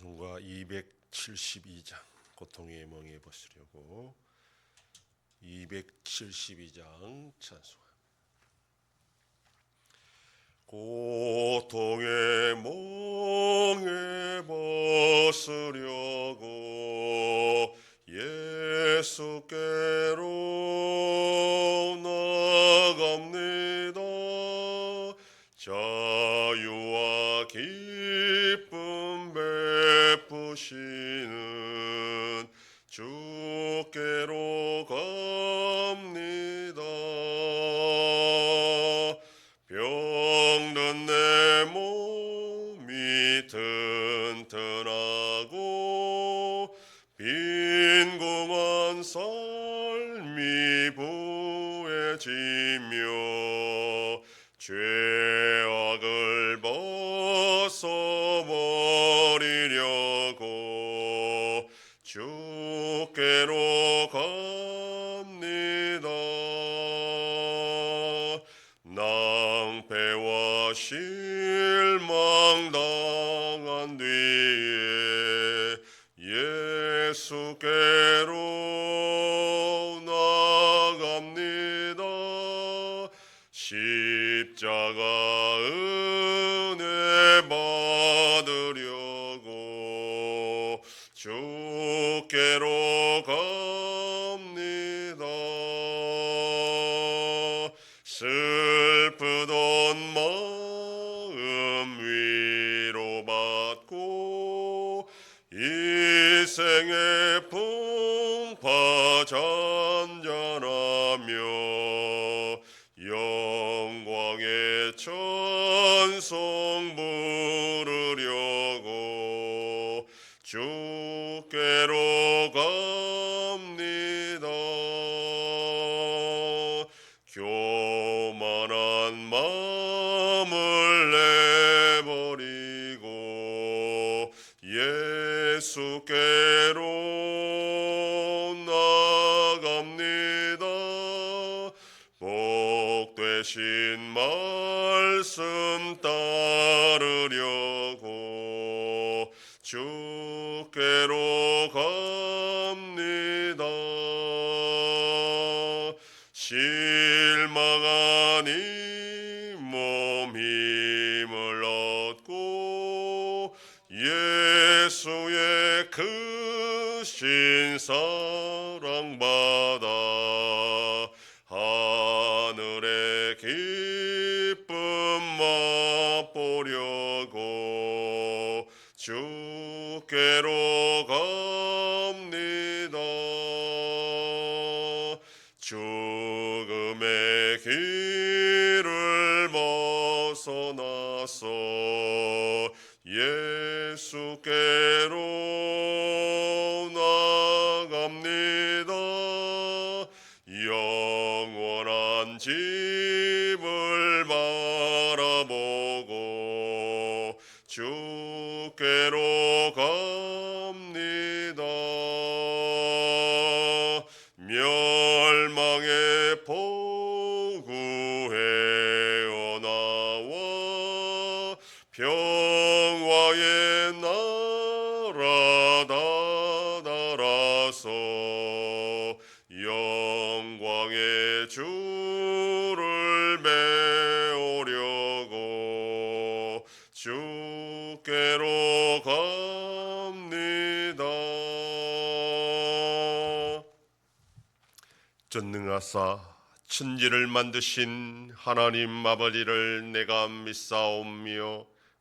찬송가 272장 고통의 멍에 벗으려고 272장 찬송 고통의 멍에 벗으려고 예수께로 나갑니다. 자유와 기쁨 베푸시는 주께로 갑니다. 병든 내 몸이 튼튼하고 빈궁한 삶이 부해지며 죄악을 벗어버 주께로 갑 주께로 갑니다. 죽음의 길을 벗어나서 예수께로 나갑니다. 영원한 집 나라 다다라서 영광의 주를 배우려고 주께로 갑니다. 전능하사 천지를 만드신 하나님 아버지를 내가 믿사오며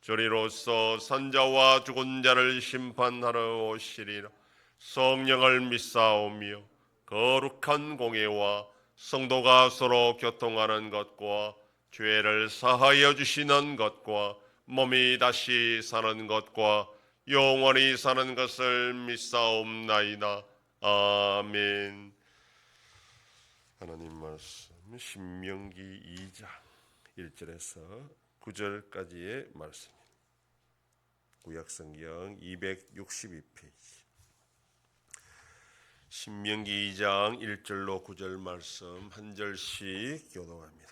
저리로서 산자와 죽은 자를 심판하러 오시리라 성령을 믿사오며 거룩한 공예와 성도가 서로 교통하는 것과 죄를 사하여 주시는 것과 몸이 다시 사는 것과 영원히 사는 것을 믿사옵나이다. 아멘. 하나님 말씀 신명기 2장 1절에서 9절까지의 말씀. 구약성경 262페이지. 신명기 2장 1절로 9절 말씀 한 절씩 교독합니다.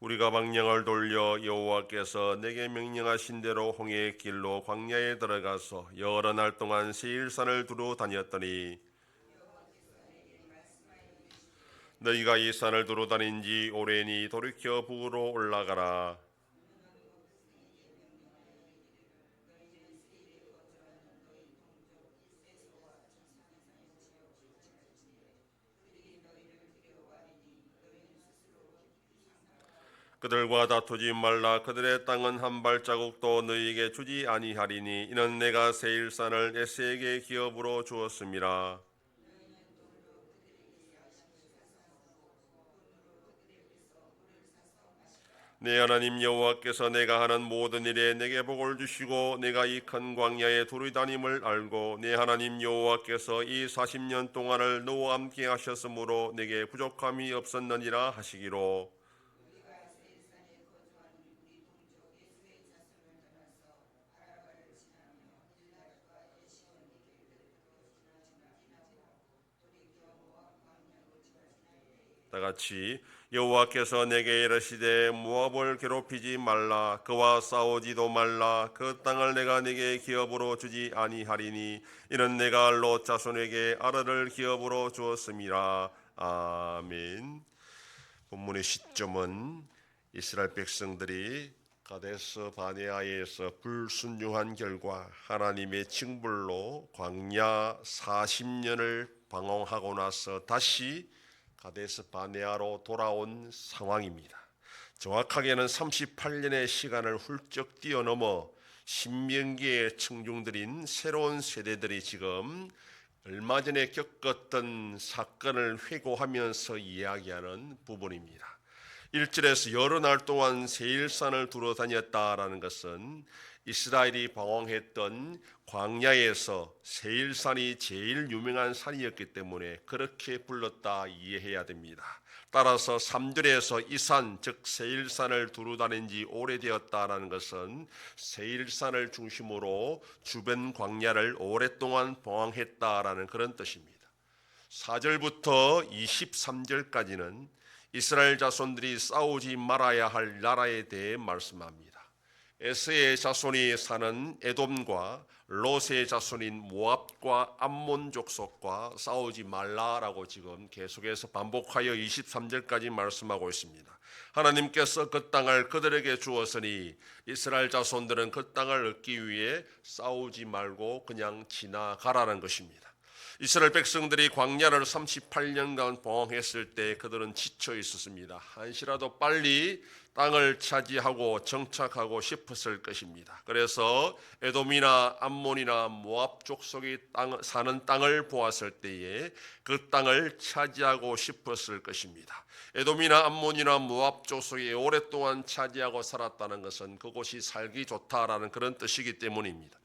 우리가 방향을 돌려 여호와께서 내게 명령하신 대로 홍해의 길로 광야에 들어가서 여러 날 동안 세일산을 두루 다녔더니 너희가 이 산을 두루 다닌 지 오래니 돌이켜 북으로 올라가라 그들과 다투지 말라. 그들의 땅은 한 발자국도 너희에게 주지 아니하리니 이는 내가 세일산을 에세에게 기업으로 주었음이라 내 하나님 여호와께서 내가 하는 모든 일에 내게 복을 주시고 내가 이 큰 광야에 두루 다님을 알고 내 하나님 여호와께서 이 40년 동안을 너와 함께 하셨으므로 내게 부족함이 없었느니라 하시기로 다 같이 여호와께서 내게 이르시되 모압을 괴롭히지 말라. 그와 싸우지도 말라. 그 땅을 내가 네게 기업으로 주지 아니하리니 이는 내가 롯 자손에게 아르를 기업으로 주었음이라 아멘. 본문의 시점은 이스라엘 백성들이 가데스 바네아에서 불순종한 결과 하나님의 징벌로 광야 40년을 방황하고 나서 다시 가데스 바네아로 돌아온 상황입니다. 정확하게는 38년의 시간을 훌쩍 뛰어넘어 신명기에 청중들인 새로운 세대들이 지금 얼마 전에 겪었던 사건을 회고하면서 이야기하는 부분입니다. 1절에서 여러 날 동안 세일산을 두루 다녔다라는 것은 이스라엘이 방황했던 광야에서 세일산이 제일 유명한 산이었기 때문에 그렇게 불렀다 이해해야 됩니다. 따라서 3절에서 이 산, 즉 세일산을 두루 다닌 지 오래되었다라는 것은 세일산을 중심으로 주변 광야를 오랫동안 방황했다라는 그런 뜻입니다. 4절부터 23절까지는 이스라엘 자손들이 싸우지 말아야 할 나라에 대해 말씀합니다. 에스의 자손이 사는 에돔과 롯의 자손인 모압과 암몬 족속과 싸우지 말라라고 지금 계속해서 반복하여 23절까지 말씀하고 있습니다. 하나님께서 그 땅을 그들에게 주었으니 이스라엘 자손들은 그 땅을 얻기 위해 싸우지 말고 그냥 지나가라는 것입니다. 이스라엘 백성들이 광야를 38년간 봉황했을 때 그들은 지쳐 있었습니다. 한시라도 빨리 땅을 차지하고 정착하고 싶었을 것입니다. 그래서 에돔이나 암몬이나 모압 족속이 땅, 사는 땅을 보았을 때에 그 땅을 차지하고 싶었을 것입니다. 에돔이나 암몬이나 모압 족속이 오랫동안 차지하고 살았다는 것은 그곳이 살기 좋다라는 그런 뜻이기 때문입니다.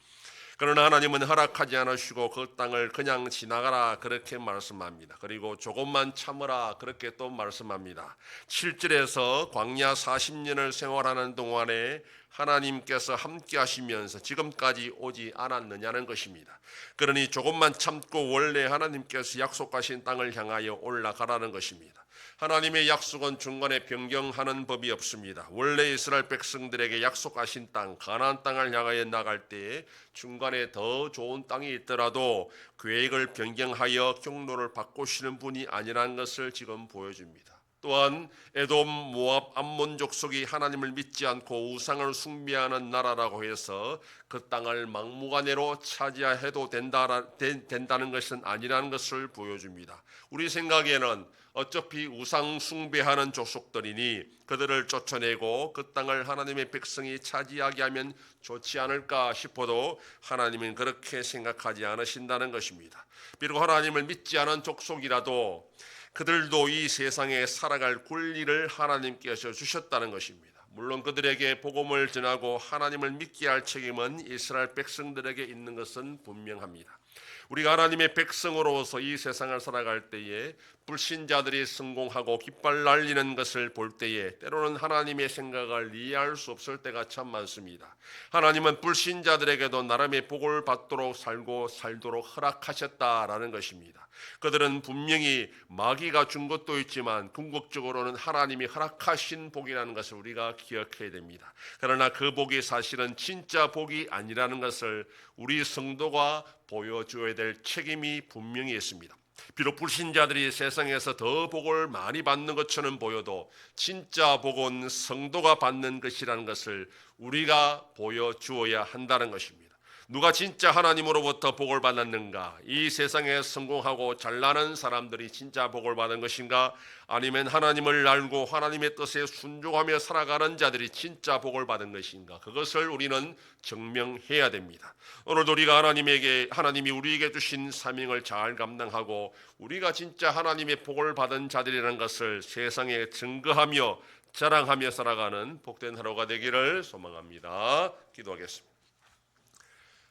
그러나 하나님은 허락하지 않으시고 그 땅을 그냥 지나가라 그렇게 말씀합니다. 그리고 조금만 참으라 그렇게 또 말씀합니다. 7절에서 광야 40년을 생활하는 동안에 하나님께서 함께 하시면서 지금까지 오지 않았느냐는 것입니다. 그러니 조금만 참고 원래 하나님께서 약속하신 땅을 향하여 올라가라는 것입니다. 하나님의 약속은 중간에 변경하는 법이 없습니다. 원래 이스라엘 백성들에게 약속하신 땅, 가나안 땅을 향하여 나갈 때에 중간에 더 좋은 땅이 있더라도 계획을 변경하여 경로를 바꾸시는 분이 아니라는 것을 지금 보여줍니다. 또한 에돔, 모압, 암몬 족속이 하나님을 믿지 않고 우상을 숭배하는 나라라고 해서 그 땅을 막무가내로 차지해도 된다, 된다는 것은 아니라는 것을 보여줍니다. 우리 생각에는 어차피 우상 숭배하는 족속들이니 그들을 쫓아내고 그 땅을 하나님의 백성이 차지하게 하면 좋지 않을까 싶어도 하나님은 그렇게 생각하지 않으신다는 것입니다. 비록 하나님을 믿지 않은 족속이라도 그들도 이 세상에 살아갈 권리를 하나님께서 주셨다는 것입니다. 물론 그들에게 복음을 전하고 하나님을 믿게 할 책임은 이스라엘 백성들에게 있는 것은 분명합니다. 우리가 하나님의 백성으로서 이 세상을 살아갈 때에 불신자들이 성공하고 깃발 날리는 것을 볼 때에 때로는 하나님의 생각을 이해할 수 없을 때가 참 많습니다. 하나님은 불신자들에게도 나름의 복을 받도록 살고 살도록 허락하셨다라는 것입니다. 그들은 분명히 마귀가 준 것도 있지만 궁극적으로는 하나님이 허락하신 복이라는 것을 우리가 기억해야 됩니다. 그러나 그 복이 사실은 진짜 복이 아니라는 것을 우리 성도가 보여줘야 될 책임이 분명히 있습니다. 비록 불신자들이 세상에서 더 복을 많이 받는 것처럼 보여도 진짜 복은 성도가 받는 것이라는 것을 우리가 보여주어야 한다는 것입니다. 누가 진짜 하나님으로부터 복을 받았는가? 이 세상에 성공하고 잘나는 사람들이 진짜 복을 받은 것인가? 아니면 하나님을 알고 하나님의 뜻에 순종하며 살아가는 자들이 진짜 복을 받은 것인가? 그것을 우리는 증명해야 됩니다. 오늘도 우리가 하나님에게 하나님이 우리에게 주신 사명을 잘 감당하고 우리가 진짜 하나님의 복을 받은 자들이라는 것을 세상에 증거하며 자랑하며 살아가는 복된 하루가 되기를 소망합니다. 기도하겠습니다.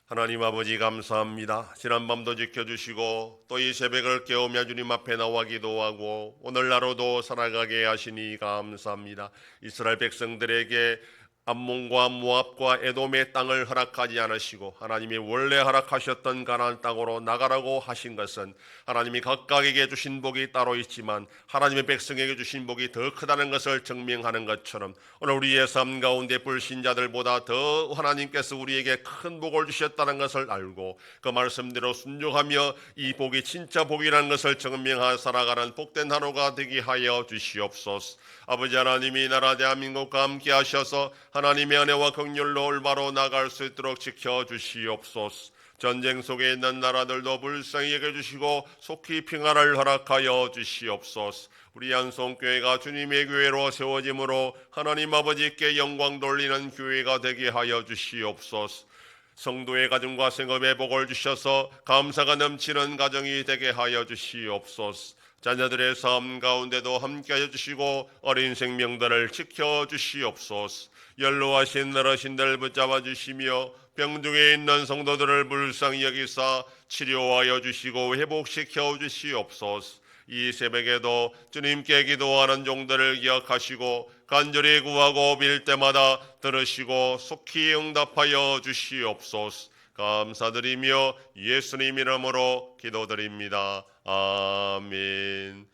하나님 아버지 감사합니다. 지난밤도 지켜주시고 또 이 새벽을 깨우며 주님 앞에 나와 기도하고 오늘날로도 살아가게 하시니 감사합니다. 이스라엘 백성들에게 암몬과 모압과 에돔의 땅을 허락하지 않으시고 하나님이 원래 허락하셨던 가나안 땅으로 나가라고 하신 것은 하나님이 각각에게 주신 복이 따로 있지만 하나님의 백성에게 주신 복이 더 크다는 것을 증명하는 것처럼 오늘 우리의 삶 가운데 불신자들보다 더 하나님께서 우리에게 큰 복을 주셨다는 것을 알고 그 말씀대로 순종하며 이 복이 진짜 복이라는 것을 증명하여 살아가는 복된 하루가 되게 하여 주시옵소서. 아버지 하나님이 나라 대한민국과 함께 하셔서 하나님의 은혜와 긍휼로 올바로 나갈 수 있도록 지켜 주시옵소서. 전쟁 속에 있는 나라들도 불쌍히 여겨 주시고 속히 평화를 허락하여 주시옵소서. 우리 양성교회가 주님의 교회로 세워짐으로 하나님 아버지께 영광 돌리는 교회가 되게 하여 주시옵소서. 성도의 가정과 생업에 복을 주셔서 감사가 넘치는 가정이 되게 하여 주시옵소서. 자녀들의 삶 가운데도 함께하여 주시고 어린 생명들을 지켜 주시옵소서. 연로하신 어르신들 붙잡아 주시며 병중에 있는 성도들을 불쌍히 여기사 치료하여 주시고 회복시켜 주시옵소서. 이 새벽에도 주님께 기도하는 종들을 기억하시고 간절히 구하고 빌 때마다 들으시고 속히 응답하여 주시옵소서. 감사드리며 예수님 이름으로 기도드립니다. 아멘.